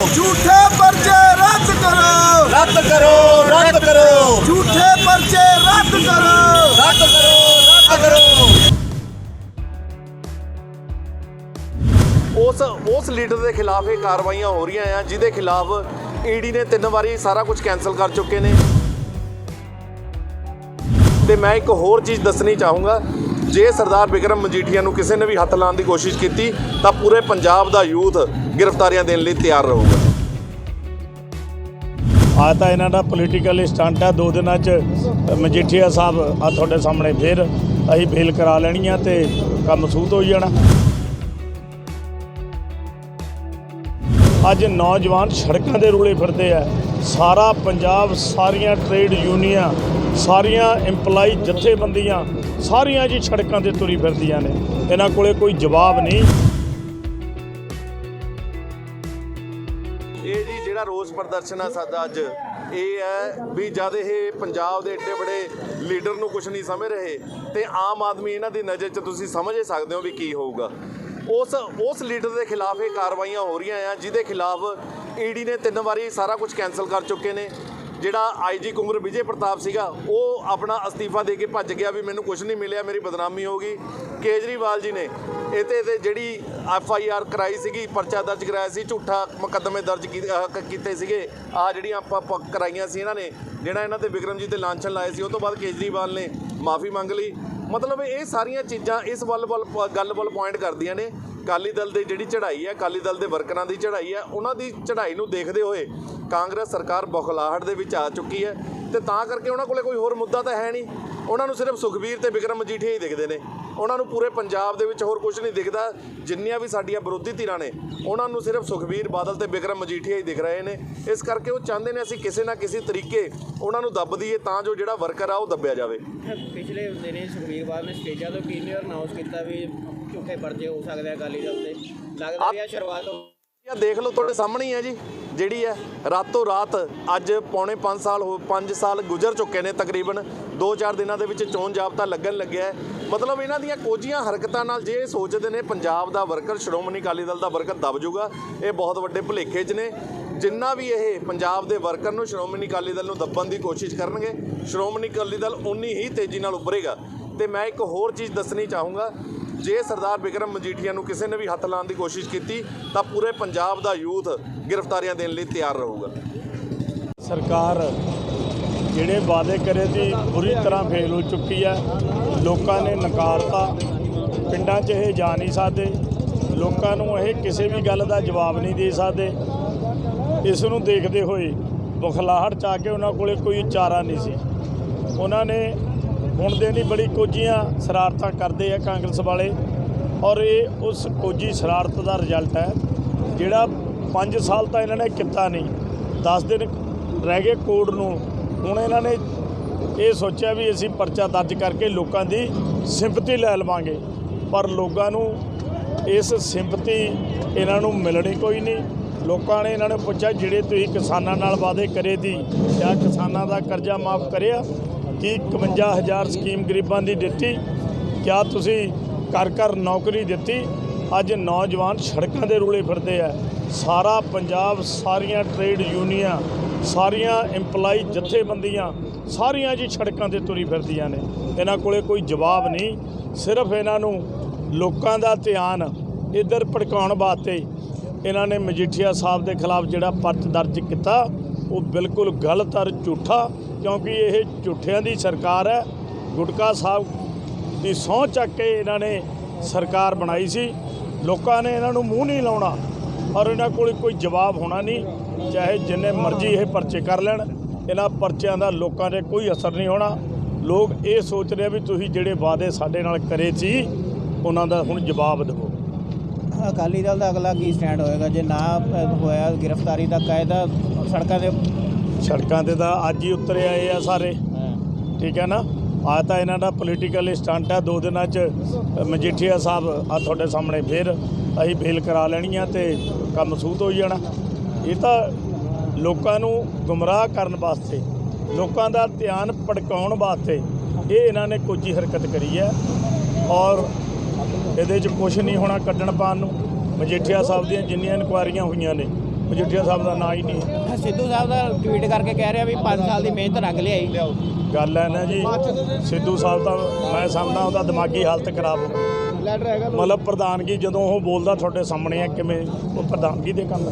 ਝੂਠੇ ਪਰਚੇ ਰੱਦ ਕਰੋ। ਰੱਦ ਕਰੋ ਰੱਦ ਕਰੋ। ਝੂਠੇ ਪਰਚੇ ਰੱਦ ਕਰੋ। ਰੱਦ ਕਰੋ ਰੱਦ ਕਰੋ। ਉਸ ਉਸ ਲੀਡਰ ਦੇ ਖਿਲਾਫ ਇਹ ਕਾਰਵਾਈਆਂ ਹੋ ਰਹੀਆਂ ਆ ਜਿਹਦੇ ਖਿਲਾਫ ਈਡੀ ਨੇ ਤਿੰਨ ਵਾਰੀ ਸਾਰਾ ਕੁਝ ਕੈਨਸਲ ਕਰ ਚੁੱਕੇ ਨੇ। ਤੇ ਮੈਂ ਇੱਕ ਹੋਰ ਚੀਜ਼ ਦੱਸਣੀ ਚਾਹੂੰਗਾ ਜੇ ਸਰਦਾਰ ਬਿਕਰਮ ਮਜੀਠੀਆ ਨੂੰ ਕਿਸੇ ਨੇ ਵੀ ਹੱਥ ਲਾਉਣ ਦੀ ਕੋਸ਼ਿਸ਼ ਕੀਤੀ, ਤਾਂ ਪੂਰੇ ਪੰਜਾਬ ਦਾ ਯੂਥ ਗ੍ਰਿਫਤਾਰੀਆਂ ਦੇਣ ਲਈ ਤਿਆਰ ਰਹੂਗਾ। ਆ ਤਾਂ ਇਹਨਾਂ ਦਾ ਪੋਲੀਟੀਕਲ ਸਟੰਟ ਹੈ ਦੋ ਦਿਨਾਂ 'ਚ ਮਜੀਠੀਆ ਸਾਹਿਬ ਆ ਤੁਹਾਡੇ ਸਾਹਮਣੇ ਫਿਰ ਅਸੀਂ ਬੇਲ ਕਰਾ ਲੈਣੀ ਆ ਤੇ ਕੰਮ ਸੂਤ ਹੋ ਜਾਣਾ। ਅੱਜ ਨੌਜਵਾਨ ਸੜਕਾਂ ਦੇ ਰੂਲੇ ਫਿਰਦੇ ਆ। ਸਾਰਾ ਪੰਜਾਬ, ਸਾਰੀਆਂ ਟ੍ਰੇਡ ਯੂਨੀਅਨਾਂ ਸਾਰੀਆਂ EMPLOYE ਜਥੇਬੰਦੀਆਂ ਸਾਰੀਆਂ ਜੀ ਸੜਕਾਂ ਤੇ ਤੁਰੀ ਫਿਰਦੀਆਂ ਨੇ। ਇਹਨਾਂ ਕੋਲੇ ਕੋਈ ਜਵਾਬ ਨਹੀਂ। ਇਹ ਜੀ ਜਿਹੜਾ ਰੋਸ ਪ੍ਰਦਰਸ਼ਨ ਆ ਸਾਡਾ ਅੱਜ, ਇਹ ਹੈ ਵੀ ਜਦ ਇਹ ਪੰਜਾਬ ਦੇ ਏਡੇ ਬੜੇ ਲੀਡਰ ਨੂੰ ਕੁਝ ਨਹੀਂ ਸਮਝ ਰਹੇ ਤੇ ਆਮ ਆਦਮੀ ਇਹਨਾਂ ਦੀ ਨਜ਼ਰ 'ਚ ਤੁਸੀਂ ਸਮਝ ਹੀ ਸਕਦੇ ਹੋ ਵੀ ਕੀ ਹੋਊਗਾ। ਉਸ ਉਸ ਲੀਡਰ ਦੇ ਖਿਲਾਫ ਇਹ ਕਾਰਵਾਈਆਂ ਹੋ ਰਹੀਆਂ ਆ, ਜਿਹਦੇ ਖਿਲਾਫ ਈਡੀ ਨੇ ਤਿੰਨ ਵਾਰੀ ਸਾਰਾ ਕੁਝ ਕੈਨਸਲ ਕਰ ਚੁੱਕੇ ਨੇ। ਜਿਹੜਾ ਆਈਜੀ ਕੁਮਰ ਵਿਜੇ ਪ੍ਰਤਾਪ ਸੀਗਾ, ਉਹ ਆਪਣਾ ਅਸਤੀਫਾ ਦੇ ਕੇ ਭੱਜ ਗਿਆ ਵੀ ਮੈਨੂੰ ਕੁਝ ਨਹੀਂ ਮਿਲਿਆ, ਮੇਰੀ ਬਦਨਾਮੀ ਹੋ ਗਈ। ਕੇਜਰੀਵਾਲ ਜੀ ਨੇ ਇਹਤੇ ਤੇ ਜਿਹੜੀ ਐਫ ਆਈ ਆਰ ਕਰਾਈ ਸੀਗੀ, ਪਰਚਾ ਦਰਜ ਕਰਾਇਆ ਸੀ, ਝੂਠਾ ਮੁਕੱਦਮੇ ਦਰਜ ਕੀਤੇ ਸੀਗੇ। ਆ ਜਿਹੜੀਆਂ ਆਪਾਂ ਪ- ਕਰਾਈਆਂ ਸੀ ਇਹਨਾਂ ਨੇ, ਜਿਹੜਾ ਇਹਨਾਂ ਤੇ ਵਿਕਰਮਜੀਤ ਤੇ ਲਾਂਛਨ ਲਾਏ ਸੀ, ਉਹ ਤੋਂ ਬਾਅਦ ਕੇਜਰੀਵਾਲ ਨੇ ਮਾਫੀ ਮੰਗ ਲਈ। ਮਤਲਬ ਇਹ ਸਾਰੀਆਂ ਚੀਜ਼ਾਂ ਇਸ ਵੱਲ ਵੱਲ ਪ- ਗੱਲ ਵੱਲ ਪੁਆਇੰਟ ਕਰਦੀਆਂ ਨੇ। ਅਕਾਲੀ ਦਲ ਦੀ ਜਿਹੜੀ ਚੜ੍ਹਾਈ ਹੈ, ਅਕਾਲੀ ਦਲ ਦੇ ਵਰਕਰਾਂ ਦੀ ਚੜ੍ਹਾਈ ਹੈ, ਉਹਨਾਂ ਦੀ ਚੜ੍ਹਾਈ ਨੂੰ ਦੇਖਦੇ ਹੋਏ ਕਾਂਗਰਸ ਸਰਕਾਰ ਬੌਖਲਾਹਟ ਦੇ ਵਿੱਚ ਆ ਚੁੱਕੀ ਹੈ ਤੇ ਤਾਂ ਕਰਕੇ ਉਹਨਾਂ ਕੋਲੇ ਕੋਈ ਹੋਰ ਮੁੱਦਾ ਤਾਂ ਹੈ ਨਹੀਂ। ਉਹਨਾਂ ਨੂੰ ਸਿਰਫ ਸੁਖਬੀਰ ਤੇ ਵਿਕਰਮ ਮਜੀਠੀਆ ਹੀ ਦਿਖਦੇ ਨੇ। ਉਹਨਾਂ ਨੂੰ ਪੂਰੇ ਪੰਜਾਬ ਦੇ ਵਿੱਚ ਹੋਰ ਕੁਝ ਨਹੀਂ ਦਿਖਦਾ। ਜਿੰਨੀਆਂ ਵੀ ਸਾਡੀਆਂ ਵਿਰੋਧੀ ਧਿਰਾਂ ਨੇ, ਉਹਨਾਂ ਨੂੰ ਸਿਰਫ ਸੁਖਬੀਰ ਬਾਦਲ ਤੇ ਵਿਕਰਮ ਮਜੀਠੀਆ ਹੀ ਦਿਖ ਰਹੇ ਨੇ। ਇਸ ਕਰਕੇ ਉਹ ਚਾਹੁੰਦੇ ਨੇ ਅਸੀਂ ਕਿਸੇ ਨਾ ਕਿਸੇ ਤਰੀਕੇ ਉਹਨਾਂ ਨੂੰ ਦੱਬ ਦਈਏ ਤਾਂ ਜੋ ਜਿਹੜਾ ਵਰਕਰ ਆ ਉਹ ਦੱਬਿਆ ਜਾਵੇ। ਪਿਛਲੇ ਦਿਨੇ ਸੁਖਬੀਰ ਬਾਦਲ ਨੇ ਸਟੇਜਾਂ ਤੋਂ ਕਲੀਅਰ ਅਨਾਉਂਸ ਕੀਤਾ ਵੀ ਝੂਠੇ ਪਰਚੇ ਹੋ ਸਕਦੇ ਆ ਅਕਾਲੀ ਦਲ ਤੇ। ਲੱਗਦਾ ਵੀ ਸ਼ੁਰੂਆਤ ਹੋ ਦੇਖ ਲਓ, ਤੁਹਾਡੇ ਸਾਹਮਣੇ ਹੀ ਹੈ ਜੀ, ਜਿਹੜੀ ਹੈ ਰਾਤੋਂ ਰਾਤ ਅੱਜ ਪੌਣੇ 5 ਸਾਲ ਹੋ 5 ਸਾਲ ਗੁਜ਼ਰ ਚੁੱਕੇ ਨੇ ਤਕਰੀਬਨ 2-4 ਦਿਨਾਂ ਦੇ ਵਿੱਚ ਚੋਣ ਜਾਬਤਾ ਲੱਗਣ ਲੱਗਿਆ ਮਤਲਬ ਇਹਨਾਂ ਦੀਆਂ ਕੋਝੀਆਂ ਹਰਕਤਾਂ ਨਾਲ ਜੇ ਸੋਚਦੇ ਨੇ, ਪੰਜਾਬ ਦਾ ਵਰਕਰ, ਸ਼੍ਰੋਮਣੀ ਅਕਾਲੀ ਦਲ ਦਾ ਵਰਕਰ ਦਬ ਜਾਊਗਾ, ਇਹ ਬਹੁਤ ਵੱਡੇ ਭੁਲੇਖੇ 'ਚ ਨੇ। ਜਿੰਨਾ ਵੀ ਇਹ ਪੰਜਾਬ ਦੇ ਵਰਕਰ ਨੂੰ ਸ਼੍ਰੋਮਣੀ ਅਕਾਲੀ ਦਲ ਨੂੰ ਦੱਬਣ ਦੀ ਕੋਸ਼ਿਸ਼ ਕਰਨਗੇ, ਸ਼੍ਰੋਮਣੀ ਅਕਾਲੀ ਦਲ ਉਨੀ ਹੀ ਤੇਜ਼ੀ ਨਾਲ ਉੱਭਰੇਗਾ। ਤੇ ਮੈਂ ਇੱਕ ਹੋਰ ਚੀਜ਼ ਦੱਸਣੀ ਚਾਹੂੰਗਾ ਜੇ ਸਰਦਾਰ ਬਿਕਰਮ ਮਜੀਠੀਆ ਨੂੰ ਕਿਸੇ ਨੇ ਵੀ ਹੱਥ ਲਾਉਣ ਦੀ ਕੋਸ਼ਿਸ਼ ਕੀਤੀ, ਤਾਂ ਪੂਰੇ ਪੰਜਾਬ ਦਾ ਯੂਥ ਗ੍ਰਿਫਤਾਰੀਆਂ ਦੇਣ ਲਈ ਤਿਆਰ ਰਹੂਗਾ। ਸਰਕਾਰ ਜਿਹੜੇ ਵਾਅਦੇ ਕਰੇ ਦੀ ਬੁਰੀ ਤਰ੍ਹਾਂ ਫੇਲ ਹੋ ਚੁੱਕੀ ਹੈ। ਲੋਕਾਂ ਨੇ ਨਕਾਰਤਾ। ਪਿੰਡਾਂ 'ਚ ਇਹ ਜਾ ਨਹੀਂ ਸਕਦੇ। ਲੋਕਾਂ ਨੂੰ ਇਹ ਕਿਸੇ ਵੀ ਗੱਲ ਦਾ ਜਵਾਬ ਨਹੀਂ ਦੇ ਸਕਦੇ। ਇਸ ਨੂੰ ਦੇਖਦੇ ਹੋਏ ਬੁਖਲਾਹਟ ਚ ਆ ਕੇ ਉਹਨਾਂ ਕੋਲੇ ਕੋਈ ਚਾਰਾ ਨਹੀਂ ਸੀ। ਉਹਨਾਂ ਨੇ ਹੁਣ ਦੇ ਨਹੀਂ, ਬੜੀ ਕੋਝੀਆਂ ਸ਼ਰਾਰਤਾਂ ਕਰਦੇ ਆ ਕਾਂਗਰਸ ਵਾਲੇ। ਔਰ ਇਹ ਉਸ ਕੋਝੀ ਸ਼ਰਾਰਤ ਦਾ ਰਿਜ਼ਲਟ ਹੈ, ਜਿਹੜਾ 5 ਸਾਲ ਤਾਂ ਇਹਨਾਂ ਨੇ ਕੀਤਾ ਨਹੀਂ। 10 ਦਿਨ ਰਹਿ ਗਏ ਕੋਡ ਨੂੰ। ਹੁਣ ਇਹਨਾਂ ਨੇ ਇਹ ਸੋਚਿਆ ਵੀ ਅਸੀਂ ਪਰਚਾ ਦਰਜ ਕਰਕੇ ਲੋਕਾਂ ਦੀ ਸਿੰਪਥੀ ਲੈ ਲਵਾਂਗੇ। ਪਰ ਲੋਕਾਂ ਨੂੰ ਇਸ ਸਿੰਪਤੀ ਇਹਨਾਂ ਨੂੰ ਮਿਲਣੀ ਕੋਈ ਨਹੀਂ। ਲੋਕਾਂ ਨੇ ਇਹਨਾਂ ਨੂੰ ਪੁੱਛਿਆ, ਜਿਹੜੇ ਤੁਸੀਂ ਕਿਸਾਨਾਂ ਨਾਲ ਵਾਅਦੇ ਕਰੇ ਦੀ ਜਾਂ ਕਿਸਾਨਾਂ ਦਾ ਕਰਜ਼ਾ ਮਾਫ ਕਰਿਆ? ਕੀ 51000 ਸਕੀਮ ਗਰੀਬਾਂ ਦੀ ਦਿੱਤੀ। ਕਿਆ ਤੁਸੀਂ ਘਰ ਘਰ ਨੌਕਰੀ ਦਿੱਤੀ? ਅੱਜ ਨੌਜਵਾਨ ਸੜਕਾਂ ਦੇ ਰੂਲੇ ਫਿਰਦੇ ਆ। ਸਾਰਾ ਪੰਜਾਬ, ਸਾਰੀਆਂ ਟ੍ਰੇਡ ਯੂਨੀਅਨਾਂ ਸਾਰੀਆਂ EMPLOYE ਜਥੇਬੰਦੀਆਂ, ਸਾਰੀਆਂ ਜੀ ਸੜਕਾਂ ਤੇ ਤੁਰੀ ਫਿਰਦੀਆਂ ਨੇ। ਇਹਨਾਂ ਕੋਲੇ ਕੋਈ ਜਵਾਬ ਨਹੀਂ। ਸਿਰਫ ਇਹਨਾਂ ਨੂੰ ਲੋਕਾਂ ਦਾ ਧਿਆਨ ਇੱਧਰ ਭੜਕਾਉਣ ਵਾਸਤੇ ਇਹਨਾਂ ਨੇ ਮਜੀਠੀਆ ਸਾਹਿਬ ਦੇ ਖਿਲਾਫ ਜਿਹੜਾ ਪਰਚ ਦਰਜ ਕੀਤਾ ਉਹ ਬਿਲਕੁਲ ਗਲਤ ਔਰ ਝੂਠਾ, ਕਿਉਂਕਿ ਇਹ ਝੂਠਿਆਂ ਦੀ ਸਰਕਾਰ ਹੈ। ਗੁਟਕਾ ਸਾਹਿਬ ਦੀ ਸਹੁੰ ਚੱਕ ਕੇ ਇਹਨਾਂ ਨੇ ਸਰਕਾਰ ਬਣਾਈ ਸੀ। ਲੋਕਾਂ ਨੇ ਇਹਨਾਂ ਨੂੰ ਮੂੰਹ ਨਹੀਂ ਲਾਉਣਾ ਔਰ ਇਹਨਾਂ ਕੋਲ ਕੋਈ ਜਵਾਬ ਹੋਣਾ ਨਹੀਂ, ਚਾਹੇ ਜਿੰਨੇ ਮਰਜ਼ੀ ਇਹ ਪਰਚੇ ਕਰ ਲੈਣ। ਇਹਨਾਂ ਪਰਚਿਆਂ ਦਾ ਲੋਕਾਂ 'ਤੇ ਕੋਈ ਅਸਰ ਨਹੀਂ ਹੋਣਾ। ਲੋਕ ਇਹ ਸੋਚ ਰਹੇ ਵੀ ਤੁਸੀਂ ਜਿਹੜੇ ਵਾਅਦੇ ਸਾਡੇ ਨਾਲ ਕਰੇ ਸੀ, ਉਹਨਾਂ ਦਾ ਹੁਣ ਜਵਾਬ ਦਿਓ। ਅਕਾਲੀ ਦਲ ਦਾ ਅਗਲਾ ਕੀ ਸਟੈਂਡ ਹੋਏਗਾ? ਜੇ ਨਾ ਹੋਇਆ ਗ੍ਰਿਫਤਾਰੀ ਦਾ ਕਾਇਦਾ ਸੜਕਾਂ ਦੇ ਸੜਕਾਂ ਤੇ ਤਾਂ ਅੱਜ ਹੀ ਉਤਰੇ ਆਏ ਆ ਸਾਰੇ। ਠੀਕ ਹੈ ਨਾ? ਆ ਤਾਂ ਇਹਨਾਂ ਦਾ ਪੋਲੀਟੀਕਲ ਸਟੰਟ ਹੈ ਦੋ ਦਿਨਾਂ 'ਚ ਮਜੀਠੀਆ ਸਾਹਿਬ ਆ ਤੁਹਾਡੇ ਸਾਹਮਣੇ ਫਿਰ ਅਸੀਂ ਬੇਲ ਕਰਾ ਲੈਣੀ ਆ ਤੇ ਕੰਮ ਸੂਤ ਹੋ ਜਾਣਾ। ਇਹ ਤਾਂ ਲੋਕਾਂ ਨੂੰ ਗੁੰਮਰਾਹ ਕਰਨ ਵਾਸਤੇ ਲੋਕਾਂ ਦਾ ਧਿਆਨ ਭਟਕਾਉਣ ਵਾਸਤੇ ਇਹ ਇਹਨਾਂ ਨੇ ਕੋਝੀ ਹਰਕਤ ਕਰੀ ਹੈ। ਔਰ ਇਹਦੇ 'ਚ ਕੁਝ ਨਹੀਂ ਹੋਣਾ ਕੱਢਣ ਪਾਣ ਨੂੰ। ਮਜੀਠੀਆ ਸਾਹਿਬ ਦੀਆਂ ਜਿੰਨੀਆਂ ਇਨਕੁਆਇਰੀਆਂ ਹੋਈਆਂ ਨੇ ਮਜੀਠੀਆ ਸਾਹਿਬ ਦਾ ਨਾਂ ਹੀ ਨਹੀਂ ਹੈ। ਸਿੱਧੂ ਸਾਹਿਬ ਦਾ ਟਵੀਟ ਕਰਕੇ ਕਹਿ ਰਿਹਾ ਵੀ 5 ਸਾਲ ਦੀ ਮਿਹਨਤ ਰੰਗ ਲਿਆਈ ਗੱਲ ਹੈ ਨਾ ਜੀ ਸਿੱਧੂ ਸਾਹਿਬ ਦਾ ਮੈਂ ਸਮਝਦਾ ਉਹਦਾ ਦਿਮਾਗੀ ਹਾਲਤ ਖਰਾਬ ਹੋ ਗਈ। ਮਤਲਬ ਪ੍ਰਧਾਨਗੀ ਜਦੋਂ ਉਹ ਬੋਲਦਾ ਤੁਹਾਡੇ ਸਾਹਮਣੇ ਹੈ ਕਿਵੇਂ ਉਹ ਪ੍ਰਧਾਨਗੀ ਦੇ ਕੰਮ